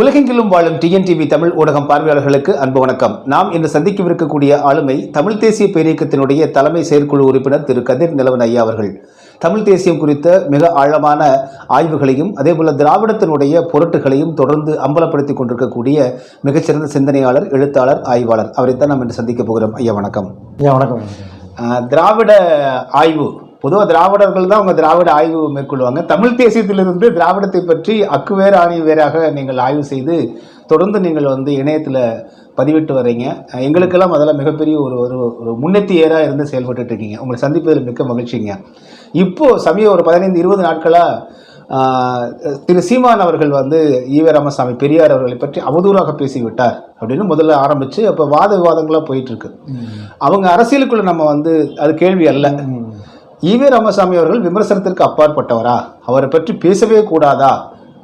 உலகெங்கிலும் வாழும் டிஎன்டிவி தமிழ் ஊடகம் பார்வையாளர்களுக்கு அன்பு வணக்கம். நாம் இன்று சந்திக்கவிருக்கக்கூடிய ஆளுமை தமிழ் தேசிய பேரியக்கத்தினுடைய தலைமை செயற்குழு உறுப்பினர் திரு கதிர் நிலவன் ஐயா அவர்கள். தமிழ் தேசியம் குறித்த மிக ஆழமான ஆய்வுகளையும் அதேபோல திராவிடத்தினுடைய பொருட்டுகளையும் தொடர்ந்து அம்பலப்படுத்தி கொண்டிருக்கக்கூடிய மிகச்சிறந்த சிந்தனையாளர் எழுத்தாளர் ஆய்வாளர். அவரைத்தான் நாம் இன்று சந்திக்க போகிறோம். ஐயா வணக்கம். ஐயா வணக்கம். திராவிட ஆய்வு பொதுவாக திராவிடர்கள் தான் அவங்க திராவிட ஆய்வு மேற்கொள்வாங்க. தமிழ் தேசியத்திலிருந்து திராவிடத்தை பற்றி அக்கு வேறு ஆணி வேறாக நீங்கள் ஆய்வு செய்து தொடர்ந்து நீங்கள் வந்து இணையத்தில் பதிவிட்டு வர்றீங்க. எங்களுக்கெல்லாம் அதெல்லாம் மிகப்பெரிய ஒரு ஒரு ஒரு முன்னெத்தி ஏறாக இருந்து செயல்பட்டுட்டு இருக்கீங்க. உங்களை சந்திப்பதில் மிக்க மகிழ்ச்சிங்க. இப்போ சமீப ஒரு பதினைந்து இருபது நாட்களாக திரு சீமான் அவர்கள் வந்து ஈவே ராமசாமி பெரியார் அவர்களை பற்றி அவதூறாக பேசிவிட்டார் அப்படின்னு முதல்ல ஆரம்பித்து அப்போ வாத விவாதங்களாக போயிட்டு இருக்கு. அவங்க அரசியலுக்குள்ள நம்ம வந்து அது கேள்வி அல்ல. ஈவே ராமசாமி அவர்கள் விமர்சனத்திற்கு அப்பாற்பட்டவரா? அவரை பற்றி பேசவே கூடாதா?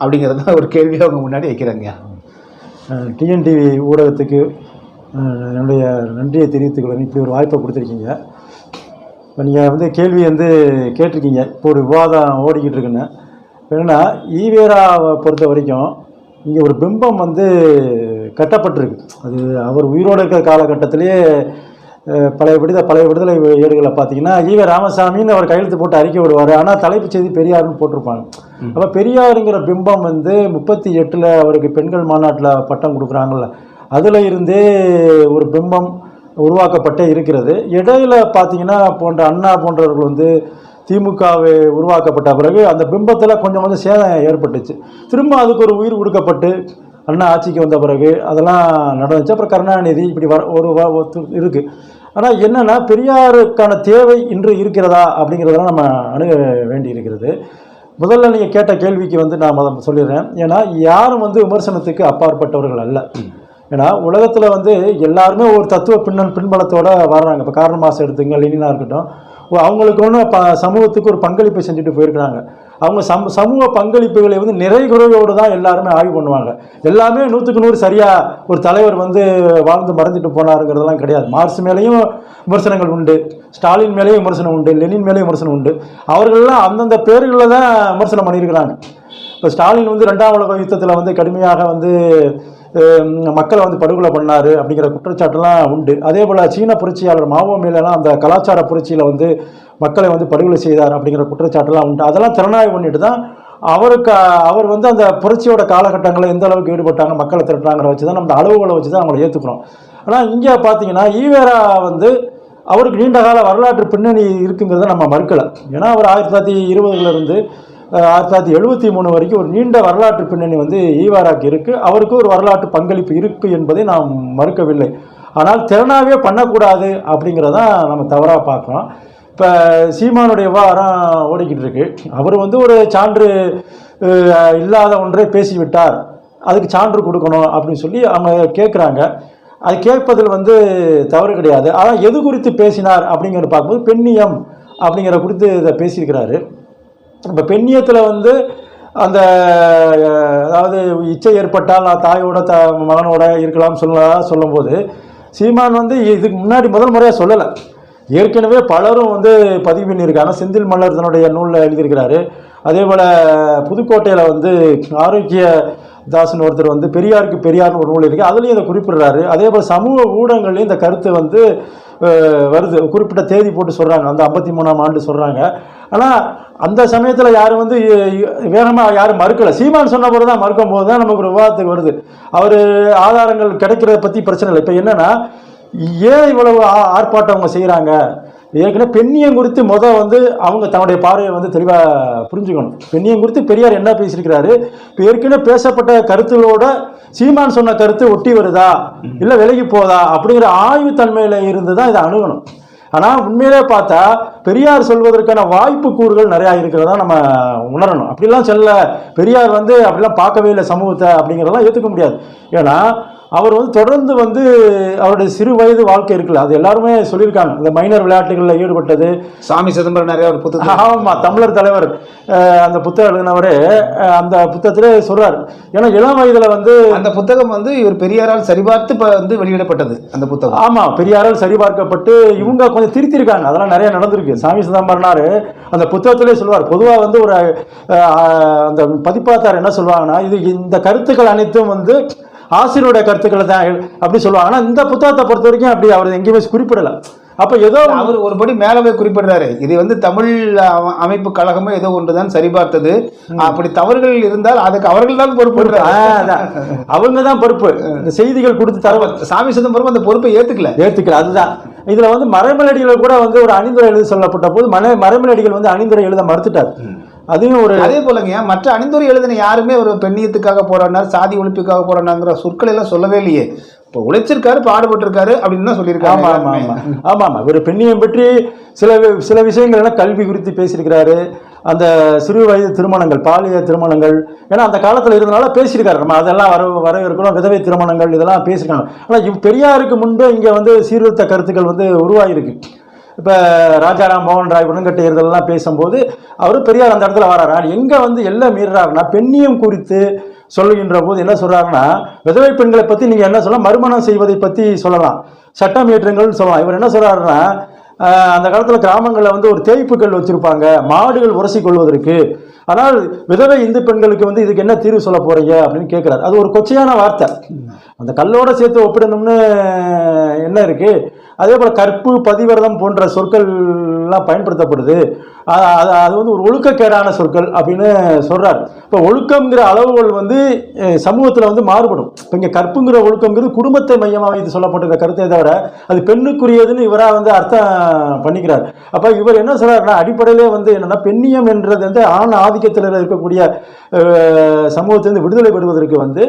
அப்படிங்கிறது தான் ஒரு கேள்வியை அவங்க முன்னாடி வைக்கிறாங்க. டிஎன்டிவி ஊடகத்துக்கு என்னுடைய நன்றியை தெரிவித்துக் இப்படி ஒரு வாய்ப்பை கொடுத்துருக்கீங்க. இப்போ நீங்கள் வந்து கேள்வி வந்து கேட்டிருக்கீங்க. இப்போ ஒரு விவாதம் ஓடிக்கிட்டு இருக்குன்னு. என்னென்னா ஈவேராவை பொறுத்த வரைக்கும் இங்கே ஒரு பிம்பம் வந்து கட்டப்பட்டிருக்கு. அது அவர் உயிரோடு இருக்கிற காலகட்டத்திலேயே பழைய விடுதலை பழைய விடுதலை ஏடுகளை பார்த்தீங்கன்னா ஈவே ராமசாமின்னு அவர் கையெழுத்து போட்டு அறிக்கை விடுவார். ஆனால் தலைப்புச் செய்தி பெரியார்னு போட்டிருப்பாங்க. அப்போ பெரியாருங்கிற பிம்பம் வந்து முப்பத்தி எட்டில் அவருக்கு பெண்கள் மாநாட்டில் பட்டம் கொடுக்குறாங்கல்ல. அதில் இருந்தே ஒரு பிம்பம் உருவாக்கப்பட்டே இருக்கிறது. இடையில பார்த்தீங்கன்னா போன்ற அண்ணா போன்றவர்கள் வந்து திமுகவை உருவாக்கப்பட்ட பிறகு அந்த பிம்பத்தில் கொஞ்சம் கொஞ்சம் சேதம் ஏற்பட்டுச்சு. திரும்ப அதுக்கு ஒரு உயிர் கொடுக்கப்பட்டு அண்ணா ஆட்சிக்கு வந்த பிறகு அதெல்லாம் நடந்துச்சு. அப்புறம் கருணாநிதி இப்படி வர ஒரு இருக்குது ஆனால் என்னென்னா பெரியாருக்கான தேவை இன்று இருக்கிறதா அப்படிங்கிறதெல்லாம் நம்ம அணுக வேண்டி இருக்கிறது முதல்ல நீங்கள் கேட்ட கேள்விக்கு வந்து நான் அதை சொல்லிடுறேன். ஏன்னா யாரும் வந்து விமர்சனத்துக்கு அப்பாற்பட்டவர்கள் அல்ல. ஏன்னா உலகத்தில் வந்து எல்லாருமே ஒரு தத்துவ பின்னன் பின்பலத்தோடு வர்றாங்க. இப்போ காரண மாதம் எடுத்துங்க லெனினா இருக்கட்டும். அவங்களுக்கு ஒன்று ப சமூகத்துக்கு ஒரு பங்களிப்பை செஞ்சுட்டு போயிருக்கிறாங்க. அவங்க சம் சமூக பங்களிப்புகளை வந்து நிறைகுறையோடு தான் எல்லாருமே ஆய்வு பண்ணுவாங்க. எல்லாமே நூற்றுக்கு நூறு சரியாக ஒரு தலைவர் வந்து வாழ்ந்து மறந்துட்டு போனாருங்கிறதெல்லாம் கிடையாது. மார்ஸ் மேலேயும் விமர்சனங்கள் உண்டு. ஸ்டாலின் மேலேயும் விமர்சனம் உண்டு. லெனின் மேலேயும் விமர்சனம் உண்டு. அவர்கள்லாம் அந்தந்த பேர்களில் தான் விமர்சனம் பண்ணியிருக்கிறாங்க. இப்போ ஸ்டாலின் வந்து ரெண்டாம் உலக யுத்தத்தில் வந்து கடுமையாக வந்து மக்களை வந்து படுகொலை பண்ணார் அப்படிங்கிற குற்றச்சாட்டுலாம் உண்டு. அதே போல் சீன புரட்சியாளர் மாவோ மேலாம் அந்த கலாச்சார புரட்சியில் வந்து மக்களை வந்து படுகொலை செய்தார் அப்படிங்கிற குற்றச்சாட்டுலாம் உண்டு. அதெல்லாம் திறனாய்வு பண்ணிட்டு தான் அவருக்கு அவர் வந்து அந்த புரட்சியோட காலகட்டங்களில் எந்த அளவுக்கு ஈடுபட்டாங்க மக்களை திரட்டாங்கிற வச்சு தான் நம்ம அந்த அளவுகளை வச்சு தான் அவங்களை ஏற்றுக்கிறோம் ஆனால் இங்கே பார்த்தீங்கன்னா ஈவேரா வந்து அவருக்கு நீண்ட கால வரலாற்று பின்னணி இருக்குங்கிறத நம்ம மறுக்கலை. ஏன்னா அவர் ஆயிரத்தி தொள்ளாயிரத்தி இருபதுலேருந்து ஆயிரத்தி தொள்ளாயிரத்தி எழுபத்தி மூணு வரைக்கும் ஒரு நீண்ட வரலாற்று பின்னணி வந்து ஈவாராக்கு இருக்குது அவருக்கு ஒரு வரலாற்று பங்களிப்பு இருக்குது என்பதை நாம் மறுக்கவில்லை. ஆனால் திறனாகவே பண்ணக்கூடாது அப்படிங்கிறதான் நம்ம தவறாக பார்க்குறோம். இப்போ சீமானுடைய வாரம் ஓடிக்கிட்டு இருக்கு. அவர் வந்து ஒரு சான்று இல்லாத ஒன்றை பேசிவிட்டார். அதுக்கு சான்று கொடுக்கணும் அப்படின்னு சொல்லி அவங்க கேட்குறாங்க அது கேட்பதில் வந்து தவறு கிடையாது. ஆனால் எது குறித்து பேசினார் அப்படிங்கிற பார்க்கும்போது பெண்ணியம் அப்படிங்கிற குறித்து இதை பேசியிருக்கிறாரு. இப்போ பெண்ணியத்தில் வந்து அந்த அதாவது இச்சை ஏற்பட்டால் நான் தாயோட த மகனோட இருக்கலாம் சொல்லலாம் சொல்லும்போது சீமான் வந்து இதுக்கு முன்னாடி முதல் முறையாக சொல்லலை. ஏற்கனவே பலரும் வந்து பதிவு பண்ணியிருக்காங்க. செந்தில் மல்லர் தன்னுடைய நூலில் எழுதியிருக்கிறாரு. அதே போல் புதுக்கோட்டையில் வந்து ஆரோக்கிய தாசன் ஒருத்தர் வந்து பெரியாருக்கு பெரியார்னு ஒரு நூல் இருக்கு. அதுலேயும் இதை குறிப்பிடுறாரு. அதே போல் சமூக ஊடகங்கள்லேயும் இந்த கருத்து வந்து வருது. குறிப்பிட்ட தேதி போட்டு சொல்கிறாங்க அந்த ஐம்பத்தி மூணாம் ஆண்டு சொல்கிறாங்க ஆனால் அந்த சமயத்தில் யாரும் வந்து வேகமாக யாரும் மறுக்கலை. சீமான் சொன்ன போது தான் மறுக்கும் போது தான் நமக்கு ஒரு விவாதத்துக்கு வருது. அவர் ஆதாரங்கள் கிடைக்கிறத பற்றி பிரச்சனை இல்லை. இப்போ என்னென்னா ஏன் இவ்வளவு ஆ- ஆர்ப்பாட்டம் அவங்க செய்கிறாங்க ஏற்கனவே பெண்ணியம் குறித்து மொதல் வந்து அவங்க தன்னுடைய பார்வையை வந்து தெளிவாக புரிஞ்சுக்கணும். பெண்ணியம் குறித்து பெரியார் என்ன பேசியிருக்கிறாரு? இப்போ ஏற்கனவே பேசப்பட்ட கருத்துகளோட சீமான் சொன்ன கருத்து ஒட்டி வருதா? இல்லை விலகி போதா? அப்படிங்கிற ஆய்வு தன்மையில் இருந்து தான் இதை அணுகணும். ஆனால் உண்மையிலே பார்த்தா பெரியார் சொல்வதற்கான வாய்ப்பு கூறுகள் நிறையா இருக்கிறதா நம்ம உணரணும். அப்படிலாம் செல்ல பெரியார் வந்து அப்படிலாம் பார்க்கவே இல்லை சமூகத்தை அப்படிங்கிறதெல்லாம் ஏற்றுக்க முடியாது. ஏன்னா அவர் வந்து தொடர்ந்து வந்து அவருடைய சிறு வயது வாழ்க்கை இருக்குல்ல அது எல்லாருமே சொல்லியிருக்காங்க. இந்த மைனர் விளையாட்டுகளில் ஈடுபட்டது. சாமி சிதம்பரம் நிறைய ஒரு புத்தகம் ஆமா தமிழர் தலைவர் அந்த புத்தகம் எழுதினவரு அந்த புத்தகத்திலே சொல்றாரு. ஏன்னா இளம் வயதுல வந்து அந்த புத்தகம் வந்து இவர் பெரியாரால் சரிபார்த்து இப்ப வந்து வெளியிடப்பட்டது அந்த புத்தகம். ஆமா பெரியாரால் சரிபார்க்கப்பட்டு இவங்க கொஞ்சம் திருத்திருக்காங்க. அதெல்லாம் நிறைய நடந்திருக்கு. சாமி சிதம்பரனாரு அந்த புத்தகத்திலே சொல்வார். பொதுவா வந்து ஒரு அந்த பதிப்பாத்தார் என்ன சொல்லுவாங்கன்னா இது இந்த கருத்துக்கள் அனைத்தும் வந்து ஆசிரியருடைய கருத்துக்களை தான் அப்படி சொல்லுவாங்க. ஆனா இந்த புத்தகத்தை பொறுத்த வரைக்கும் அப்படி அவர் எங்கேயுமே குறிப்பிடல. அப்ப ஏதோ அவர் ஒருபடி மேலவே குறிப்பிடுறாரு. இது வந்து தமிழ் அமைப்பு கழகமோ ஏதோ ஒன்றுதான் சரிபார்த்தது. அப்படி தவறுகள் இருந்தால் அதுக்கு அவர்கள் தான் பொறுப்பு அவங்க தான் பொறுப்பு. செய்திகள் கொடுத்து தர சாமி சிதம்பரம் அந்த பொறுப்பை ஏத்துக்கல. ஏத்துக்கல. அதுதான். இதுல வந்து மறைமலடிகள் கூட வந்து ஒரு அணிந்துரை எழுத சொல்லப்பட்ட போது மன மறைமலடிகள் வந்து அணிந்துரை எழுத மறுத்துட்டார். அதையும் ஒரு அதே போலங்க மற்ற அணிந்துரை எழுதின யாருமே ஒரு பெண்ணியத்துக்காக போராடினார் சாதி ஒழிப்புக்காக போராடினாங்கிற சொற்கள் எல்லாம் சொல்லவே இல்லையே. இப்போ உழைச்சிருக்காரு பாடுபட்டிருக்காரு அப்படின்னு தான் சொல்லியிருக்காங்க ஆமா ஆமா எல்லாருமே. ஆமா ஆமா. ஆமா இவர் பெண்ணியம் பற்றி சில சில விஷயங்கள் எல்லாம் கல்வி குறித்து பேசியிருக்கிறாரு. அந்த சிறு வயது திருமணங்கள் பாலிய திருமணங்கள் ஏன்னா அந்த காலத்துல இருந்தனால பேசியிருக்காரு. நம்ம அதெல்லாம் வர வரவேற்கணும் விதவை திருமணங்கள் இதெல்லாம் பேசியிருக்காங்க. ஆனா இவ் பெரியாருக்கு முன்பே இங்க வந்து சீர்திருத்த கருத்துக்கள் வந்து உருவாகிருக்கு இப்போ ராஜாராம் மோகன் ராய் உடன்கட்டை தேர்தலெலாம் பேசும்போது அவர் பெரியார் அந்த இடத்துல வராரு. எங்கே வந்து எல்லாம் மீறுறாருன்னா பெண்ணியம் குறித்து சொல்லுகின்ற போது என்ன சொல்கிறாருன்னா விதவை பெண்களை பற்றி நீங்கள் என்ன சொல்லலாம் மறுமணம் செய்வதை பற்றி சொல்லலாம். சட்டம் ஏற்றங்கள்னு சொல்லலாம். இவர் என்ன சொல்கிறாருன்னா அந்த காலத்தில் கிராமங்களில் வந்து ஒரு தேய்ப்புகள் வச்சுருப்பாங்க. மாடுகள் உரசி கொள்வதற்கு. ஆனால் விதவை இந்து பெண்களுக்கு வந்து இதுக்கு என்ன தீர்வு சொல்ல போகிறீங்க அப்படின்னு கேட்குறாரு அது ஒரு கொச்சையான வார்த்தை. அந்த கல்லோட சேர்த்து ஒப்பிடணும்னு என்ன இருக்குது அதே போல கற்பு பதிவிரதம் போன்ற சொற்கள்லாம் பயன்படுத்தப்படுது. அது அது வந்து ஒரு ஒழுக்கக்கேடான சொற்கள் அப்படின்னு சொல்கிறார் இப்போ ஒழுக்கங்கிற அளவுகள் வந்து சமூகத்தில் வந்து மாறுபடும். இப்போ இங்கே கற்புங்கிற ஒழுக்கம்ங்கிறது குடும்பத்தை மையமாக வைத்து சொல்லப்பட்டிருக்க கருத்தை தவிர அது பெண்ணுக்குரியதுன்னு இவராக வந்து அர்த்தம் பண்ணிக்கிறார். அப்போ இவர் என்ன சொல்கிறாருன்னா அடிப்படையிலே வந்து என்னென்னா பெண்ணியம் என்றது வந்து ஆண் ஆதிக்கத்தில் இருக்கக்கூடிய சமூகத்திலிருந்து விடுதலை பெறுவதற்கு வந்து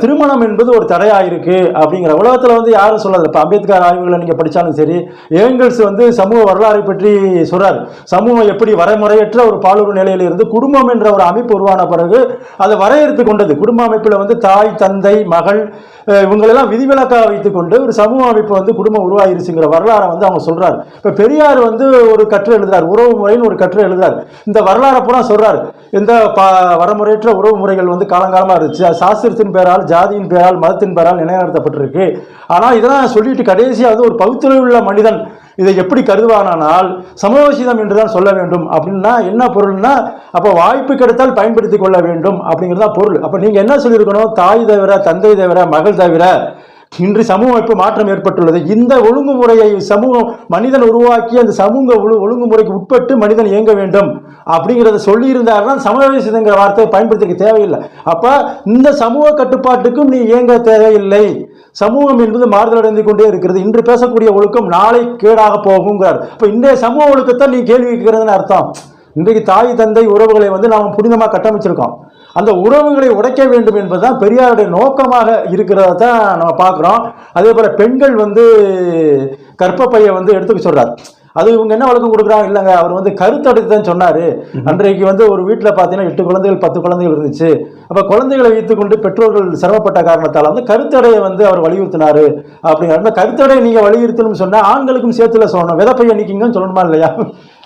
திருமணம் என்பது ஒரு தடையா இருக்கு அப்படிங்கிற உலகத்தில் வந்து யாரும் சொல்லாது இப்போ அம்பேத்கர் ஆய்வுகளை நீங்கள் படிச்சாலும் சரி ஏங்கல்ஸ் வந்து சமூக வரலாறை பற்றி சொல்றாரு. சமூகம் எப்படி வரைமுறையற்ற ஒரு பாலுறு நிலையில் இருந்து குடும்பம் என்ற ஒரு அமைப்பு உருவான பிறகு அதை வரையறுத்து கொண்டது. குடும்ப அமைப்பில் வந்து தாய் தந்தை மகள் இவங்களெல்லாம் விதிவிலக்காக வைத்துக்கொண்டு ஒரு சமூக அமைப்பு வந்து குடும்பம் உருவாயிருச்சுங்கிற வரலாறை வந்து அவங்க சொல்கிறார் இப்போ பெரியார் வந்து ஒரு கற்று எழுதுறார். உறவு முறைன்னு ஒரு கற்று எழுதுறார். இந்த வரலாறை பூரா சொல்கிறார் இந்த பா வரமுறையற்ற உறவு முறைகள் வந்து காலங்காலமாக இருந்துச்சு. அது சாஸ்திரத்தின் பேரால் ஜாதியின் பேரால் மதத்தின் பேரால் நிலைநிறுத்தப்பட்டிருக்கு. ஆனால் இதெல்லாம் சொல்லிட்டு கடைசியாக வந்து ஒரு பகுத்தறிவுள்ள மனிதன் இதை எப்படி கருதுவானால் சமயோசிதம் என்றுதான் சொல்ல வேண்டும். அப்படின்னா என்ன பொருள்னா அப்போ வாய்ப்பு கிடைத்தால் பயன்படுத்தி கொள்ள வேண்டும் அப்படிங்கிறது தான் பொருள். அப்போ நீங்கள் என்ன சொல்லியிருக்கணும்? தாய் தவிர தந்தை தவிர மகள் தவிர இன்று சமூகம் இப்போ மாற்றம் ஏற்பட்டுள்ளது. இந்த ஒழுங்குமுறையை சமூகம் மனிதன் உருவாக்கி அந்த சமூக ஒழு ஒழுங்குமுறைக்கு உட்பட்டு மனிதன் இயங்க வேண்டும் அப்படிங்கிறத சொல்லி இருந்தாருன்னா சமவேசிதங்கிற வார்த்தையை பயன்படுத்திக்க தேவையில்லை. அப்போ இந்த சமூக கட்டுப்பாட்டுக்கும் நீ இயங்க தேவையில்லை. சமூகம் என்பது மாறுதலடைந்து கொண்டே இருக்கிறது. இன்று பேசக்கூடிய ஒழுக்கம் நாளை கேடாக போகுங்கிறார் இப்போ இன்றைய சமூக ஒழுக்கத்தை நீ கேள்வி கேட்கிறதுன்னு அர்த்தம். இன்றைக்கு தாய் தந்தை உறவுகளை வந்து நாம் புனிதமாக கட்டமைச்சிருக்கோம். அந்த உறவுகளை உடைக்க வேண்டும் என்பதுதான் பெரியாருடைய நோக்கமாக இருக்கிறத தான் நம்ம பார்க்குறோம். அதே போல் பெண்கள் வந்து கற்பப்பையை வந்து எடுத்துக்க சொல்கிறார் அது இவங்க என்ன வழக்கம் கொடுக்குறாங்க? இல்லைங்க அவர் வந்து கருத்தடைத்து தான் சொன்னாரு. அன்றைக்கு வந்து ஒரு வீட்டில் பார்த்தீங்கன்னா எட்டு குழந்தைகள் பத்து குழந்தைகள் இருந்துச்சு. அப்போ குழந்தைகளை வைத்துக்கொண்டு பெற்றோர்கள் சிரமப்பட்ட காரணத்தால் வந்து கருத்தடையை வந்து அவர் வலியுறுத்தினாரு அப்படிங்கிற கருத்தடையை நீங்க வலியுறுத்தணும்னு சொன்னா ஆண்களுக்கும் சேர்த்துல சொல்லணும். விதப்பையை நீக்கிங்கன்னு சொல்லணுமா இல்லையா?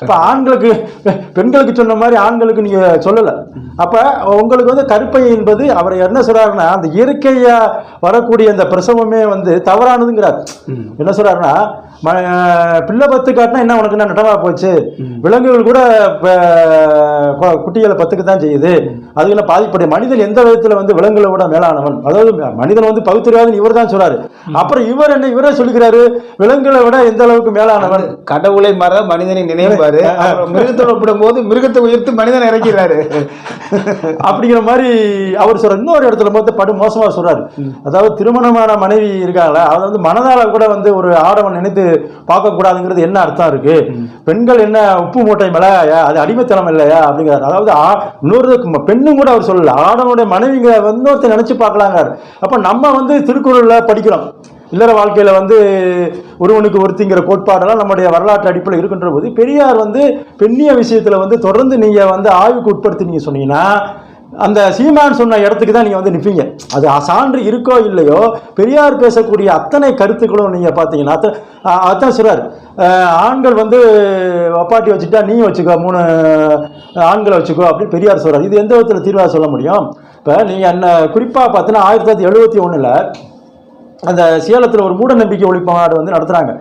இப்ப ஆண்களுக்கு பெண்களுக்கு சொன்ன மாதிரி ஆண்களுக்கு நீங்க சொல்லல. அப்ப உங்களுக்கு வந்து கருப்பை என்பது அவர் என்ன சொல்றாருன்னா அந்த இயற்கையா வரக்கூடிய அந்த பிரசவமே வந்து தவறானதுங்கிறார். என்ன சொல்றாருன்னா ம- பிள்ளை பத்து காட்டினா என்ன உனக்கு? என்ன நடவா போச்சு? விலங்குகள் கூட குட்டிகளை பத்துக்கு தான் செய்யுது. அதுல பாதிப்படைய? மனிதன் எந்த விதத்துல வந்து விலங்குகளை விட மேலானவன்? அதாவது மனிதன் வந்து பகுத்தறிவாதன் இவர் தான் சொல்றாரு. அப்புறம் இவர் என்ன இவரே சொல்லிக்கிறாரு? விலங்குகளை விட எந்த அளவுக்கு மேலானவன்? கடவுளை மற மனிதனை நினைப்பாரு. அப்புறம் மிருகத்தோட ஒப்பிடும்போது மிருகத்தை உயர்த்து மனிதனை இறக்கிறாரு. அப்படிங்கிற மாதிரி அவர் சொல்ற இன்னொரு இடத்துல பார்த்து படு மோசமா சொல்றாரு. அதாவது திருமணமான மனைவி இருக்காங்களா? அதை வந்து மனதால கூட வந்து ஒரு ஆடவன் நினைத்து பார்க்கக்கூடாதுங்கிறது என்ன அர்த்தம் இருக்கு? பெண்கள் என்ன உப்பு மூட்டை மேல அது அடிமைத்தனம் இல்லையா அப்படிங்கிறார். அதாவது ஆ- இன்னொரு பெண்ணும் கூட அவர் சொல்லல. ஆடவனுடைய மனைவிங்க இன்னொருத்த நினைச்சு பார்க்கலாங்க அப்ப நம்ம வந்து திருக்குறள்ல படிக்கிறோம். இல்லற வாழ்க்கையில வந்து ஒருவனுக்கு ஒருத்திங்கிற கோட்பாடெல்லாம் நம்முடைய வரலாற்று அடிப்படையில் இருக்கின்ற போது பெரியார் வந்து பெண்ணிய விஷயத்துல வந்து தொடர்ந்து நீங்க வந்து ஆய்வுக்கு உட்படுத்தி நீங்க சொன்னீங்கன்னா அந்த சீமான் சொன்ன இடத்துக்கு தான் நீங்கள் வந்து நிற்பீங்க அது சான்று இருக்கோ இல்லையோ பெரியார் பேசக்கூடிய அத்தனை கருத்துக்களும் நீங்கள் பார்த்தீங்கன்னா அத்த- சொல்கிறார் அதான் ஆண்கள் வந்து அப்பாட்டி வச்சுட்டா நீ வச்சுக்கோ மூணு ஆண்களை வச்சுக்கோ அப்படின்னு பெரியார் சொல்கிறார் இது எந்த விதத்தில் தீர்வாக சொல்ல முடியும்? இப்போ நீங்கள் என்ன குறிப்பாக பார்த்தீங்கன்னா ஆயிரத்தி தொள்ளாயிரத்தி எழுபத்தி ஒன்றில் அந்த சேலத்தில் ஒரு மூட நம்பிக்கை ஒழிப்பு மாநாடு வந்து நடத்துகிறாங்க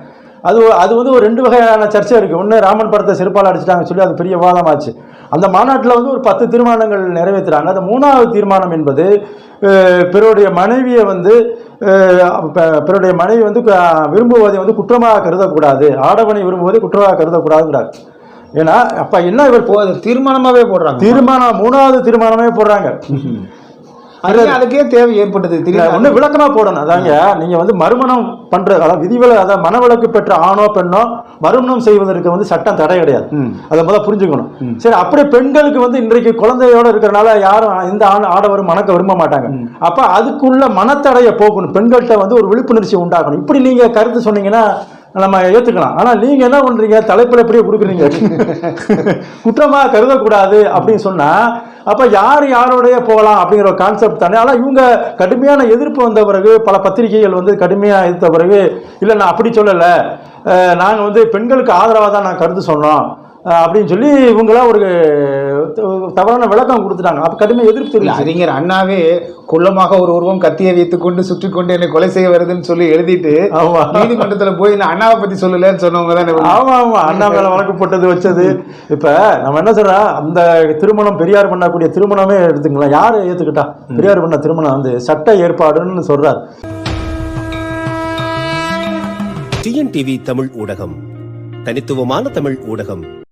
அது அது வந்து ஒரு ரெண்டு வகையான சர்ச்சை இருக்குது ஒன்று ராமன் படத்தை சிறப்பால் அடிச்சிட்டாங்க சொல்லி அது பெரிய விவாதமாச்சு அந்த மாநாட்டில் வந்து ஒரு பத்து தீர்மானங்கள் நிறைவேற்றுறாங்க. அந்த மூணாவது தீர்மானம் என்பது பிறருடைய மனைவியை வந்து பிறருடைய மனைவி வந்து விரும்புவதை வந்து குற்றமாக கருதக்கூடாது. ஆடவனை விரும்புவதை குற்றமாக கருதக்கூடாதுங்கிறார். ஏன்னா அப்போ என்ன இவர் தீர்மானமாவே போடுறாங்க. தீர்மானம் மூணாவது தீர்மானமே போடுறாங்க. அதுக்கே தேவை ஏற்பட்டது. இல்ல, திடீர்னு ஒண்ணு விளக்கமா போடணும். அதாங்க நீங்க வந்து மறுமணம் பண்ற அதாவது விதிவில அதாவது மனவிலக்கு பெற்ற ஆணோ பெண்ணோ மறுமணம் செய்வதற்கு வந்து சட்டம் தடை கிடையாது. அதை முதல்ல புரிஞ்சுக்கணும். சரி அப்படியே பெண்களுக்கு வந்து இன்றைக்கு குழந்தையோட இருக்கிறனால யாரும் இந்த ஆண் ஆடவரும் மணக்க விரும்ப மாட்டாங்க. அப்ப அதுக்குள்ள மனத்தடையை போக்கணும் பெண்கள்கிட்ட வந்து ஒரு விழிப்புணர்ச்சி உண்டாக்கணும் இப்படி நீங்க கருத்து சொன்னீங்கன்னா நம்ம ஏற்றுக்கலாம் ஆனால் நீங்கள் என்ன பண்ணுறீங்க தலைப்பில் எப்படியே கொடுக்குறீங்க. குற்றமாக கருதக்கூடாது அப்படின்னு சொன்னால் அப்போ யார் யாரோடைய போகலாம் அப்படிங்கிற ஒரு கான்செப்ட் தானே. ஆனால் இவங்க கடுமையான எதிர்ப்பு வந்த பிறகு பல பத்திரிகைகள் வந்து கடுமையாக எதிர்த்த பிறகு இல்லை நான் அப்படி சொல்லலை. நாங்கள் வந்து பெண்களுக்கு ஆதரவாக தான் நான் கருத்து சொன்னோம். அப்படின்னு சொல்லி இவங்களாம் ஒரு தவறான விளக்கம் கொடுத்துட்டாங்க. அப்ப கடுமையா எதிர்ப்பு இல்ல, அறிஞர் அண்ணாவே குள்ளமாக ஒரு உருவம் கத்தியை வைத்துக் கொண்டு சுற்றி கொண்டு என்னை கொலை செய்ய வருதுன்னு சொல்லி எழுதிட்டு நீதிமன்றத்துல போய் நான் அண்ணாவை பத்தி சொல்லலன்னு சொன்னவங்க தானே இவங்க. ஆமா ஆமா. அண்ணா மேல வழக்கு போட்டது வச்சது. இப்ப நம்ம என்ன சொல்றோம் அந்த திருமணம் பெரியார் பண்ணக்கூடிய திருமணமே எடுத்துக்கலாம் யாரு ஏத்துக்கிட்டா? பெரியார் பண்ண திருமணம் வந்து சட்ட ஏற்பாடுன்னு சொல்றாரு. டிஎன்டிவி தமிழ் ஊடகம். தனித்துவமான தமிழ் ஊடகம்.